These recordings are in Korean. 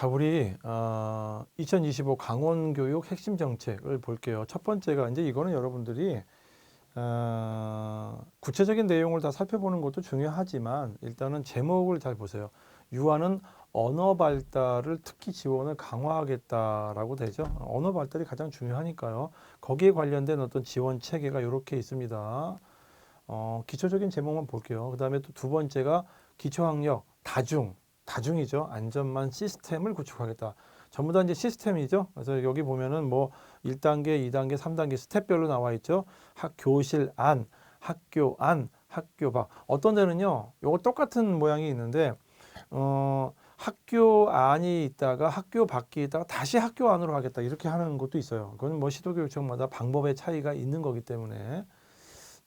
자, 우리 어, 2025 강원 교육 핵심 정책을 볼게요. 첫 번째가 이제 이거는 여러분들이 어, 구체적인 내용을 다 살펴보는 것도 중요하지만 일단은 제목을 잘 보세요. 유아는 언어 발달을 특히 지원을 강화하겠다라고 되죠. 언어 발달이 가장 중요하니까요. 거기에 관련된 어떤 지원 체계가 이렇게 있습니다. 어, 기초적인 제목만 볼게요. 그 다음에 또 두 번째가 기초학력 다중 다중이죠. 안전만 시스템을 구축하겠다. 전부 다 이제 시스템이죠. 그래서 여기 보면은 뭐 1단계, 2단계, 3단계 스텝별로 나와 있죠. 학 교실 안, 학교 안, 학교 밖. 어떤 데는요. 요거 똑같은 모양이 있는데 어 학교 안이 있다가 학교 밖에 있다가 다시 학교 안으로 가겠다. 이렇게 하는 것도 있어요. 그건 뭐 시도교육청마다 방법의 차이가 있는 거기 때문에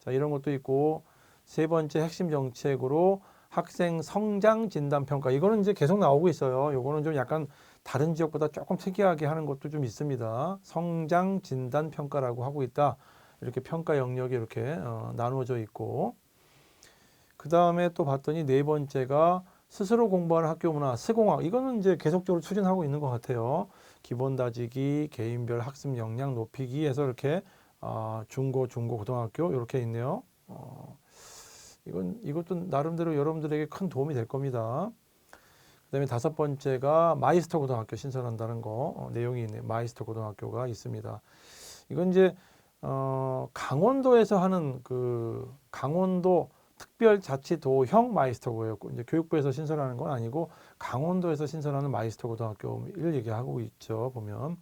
자, 이런 것도 있고 세 번째 핵심 정책으로 학생 성장 진단 평가 이거는 이제 계속 나오고 있어요. 요거는 좀 약간 다른 지역보다 조금 특이하게 하는 것도 좀 있습니다. 성장 진단 평가라고 하고 있다. 이렇게 평가 영역이 이렇게 어, 나누어져 있고 그 다음에 또 봤더니 네 번째가 스스로 공부하는 학교 문화 스공학 이거는 이제 계속적으로 추진하고 있는 것 같아요. 기본 다지기, 개인별 학습 역량 높이기 해서 이렇게 아, 중고, 중고, 고등학교 이렇게 있네요. 어, 이건 이것도 나름대로 여러분들에게 큰 도움이 될 겁니다. 그다음에 다섯 번째가 마이스터 고등학교 신설한다는 거 어, 내용이 있네. 마이스터 고등학교가 있습니다. 이건 이제 어, 강원도에서 하는 그 강원도 특별자치도형 마이스터고요. 이제 교육부에서 신설하는 건 아니고 강원도에서 신설하는 마이스터 고등학교를 얘기하고 있죠. 보면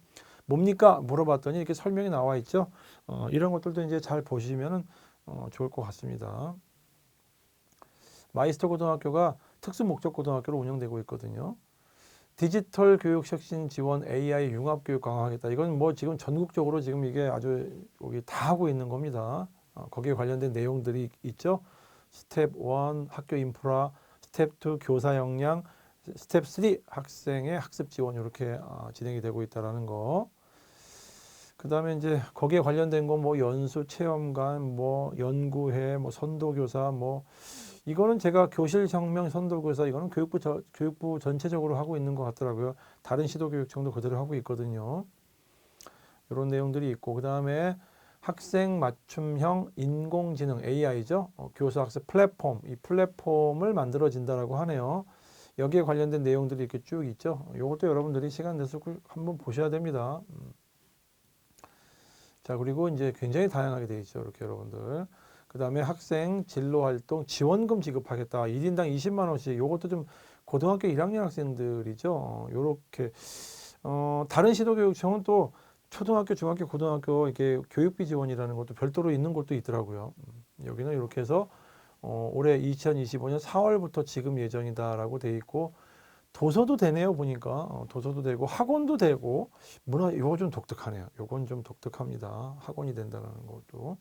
뭡니까 물어봤더니 이렇게 설명이 나와 있죠. 어, 이런 것들도 이제 잘 보시면은 어, 좋을 것 같습니다. 마이스터 고등학교가 특수 목적 고등학교로 운영되고 있거든요. 디지털 교육 혁신 지원 AI 융합 교육 강화하겠다. 이건 뭐 지금 전국적으로 지금 이게 아주 여기 다 하고 있는 겁니다. 어, 거기에 관련된 내용들이 있죠. 스텝 1 학교 인프라, 스텝 2 교사 역량, 스텝 3 학생의 학습 지원 이렇게 어, 진행이 되고 있다라는 거. 그 다음에 이제 거기에 관련된 거뭐 연수 체험관, 뭐 연구회, 뭐 선도교사, 뭐 이거는 제가 교실 혁명 선도교사 이거는 교육부 저, 교육부 전체적으로 하고 있는 것 같더라고요. 다른 시도교육청도 그대로 하고 있거든요. 이런 내용들이 있고 그 다음에 학생 맞춤형 인공지능 AI죠. 어, 교수 학습 플랫폼 이 플랫폼을 만들어진다라고 하네요. 여기에 관련된 내용들이 이렇게 쭉 있죠. 이것도 여러분들이 시간 내서 꼭 한번 보셔야 됩니다. 음. 자 그리고 이제 굉장히 다양하게 되어 있죠. 이렇게 여러분들. 그 다음에 학생 진로 활동 지원금 지급하겠다. 1인당 20만 원씩. 요것도 좀 고등학교 1학년 학생들이죠. 요렇게 어, 다른 시도교육청은 또 초등학교, 중학교, 고등학교 이렇게 교육비 지원이라는 것도 별도로 있는 곳도 있더라고요. 음, 여기는 이렇게 해서 어, 올해 2025년 4월부터 지금 예정이다라고 돼 있고 도서도 되네요 보니까 어, 도서도 되고 학원도 되고 문화 이거 좀 독특하네요. 요건 좀 독특합니다. 학원이 된다는 것도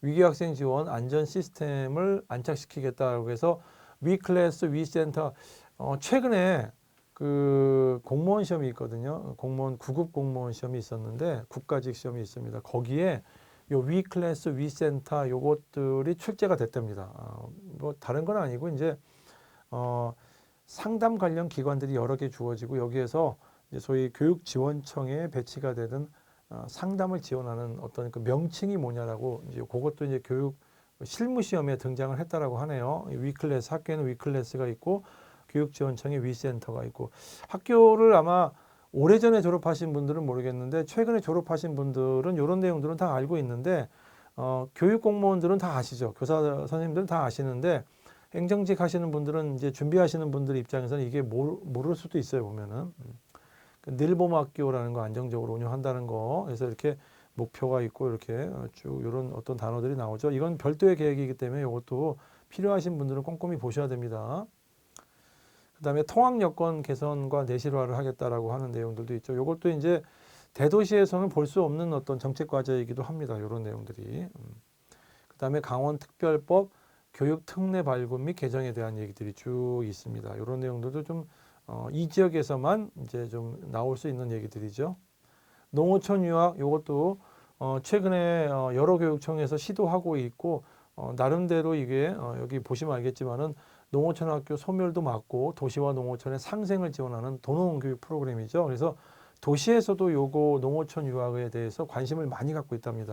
위기 학생 지원 안전 시스템을 안착시키겠다고 해서 위클래스 위센터 어, 최근에 그 공무원 시험이 있거든요. 공무원 구급 공무원 시험이 있었는데 국가직 시험이 있습니다. 거기에 요 위클래스 위센터 요것들이 출제가 됐답니다. 어, 뭐 다른 건 아니고 이제 어, 상담 관련 기관들이 여러 개 주어지고 여기에서 이제 소위 교육지원청에 배치가 되는 어, 상담을 지원하는 어떤 그 명칭이 뭐냐라고 이제 그것도 이제 교육 실무 시험에 등장을 했다라고 하네요. 위클래스 학교에는 위클래스가 있고 교육지원청에 위센터가 있고 학교를 아마 오래전에 졸업하신 분들은 모르겠는데 최근에 졸업하신 분들은 이런 내용들은 다 알고 있는데 어, 교육 공무원들은 다 아시죠. 교사 선생님들은 다 아시는데 행정직 하시는 분들은 이제 준비하시는 분들 입장에서는 이게 모르, 모를 수도 있어요 보면은 음. 그 늘봄학교라는 거 안정적으로 운영한다는 거 그래서 이렇게 목표가 있고 이렇게 쭉 이런 어떤 단어들이 나오죠. 이건 별도의 계획이기 때문에 이것도 필요하신 분들은 꼼꼼히 보셔야 됩니다. 그 다음에 통학 여건 개선과 내실화를 하겠다라고 하는 내용들도 있죠. 이것도 이제 대도시에서는 볼 수 없는 어떤 정책 과제이기도 합니다. 이런 내용들이. 음. 그다음에 강원 특별법 교육 특례 발굴 및 개정에 대한 얘기들이 쭉 있습니다. 이런 내용들도 좀 어, 이 지역에서만 이제 좀 나올 수 있는 얘기들이죠. 농어촌 유학 이것도 어, 최근에 어, 여러 교육청에서 시도하고 있고 어, 나름대로 이게 어, 여기 보시면 알겠지만은 농어촌 학교 소멸도 막고 도시와 농어촌의 상생을 지원하는 도농 교육 프로그램이죠. 그래서 도시에서도 요거 농어촌 유학에 대해서 관심을 많이 갖고 있답니다.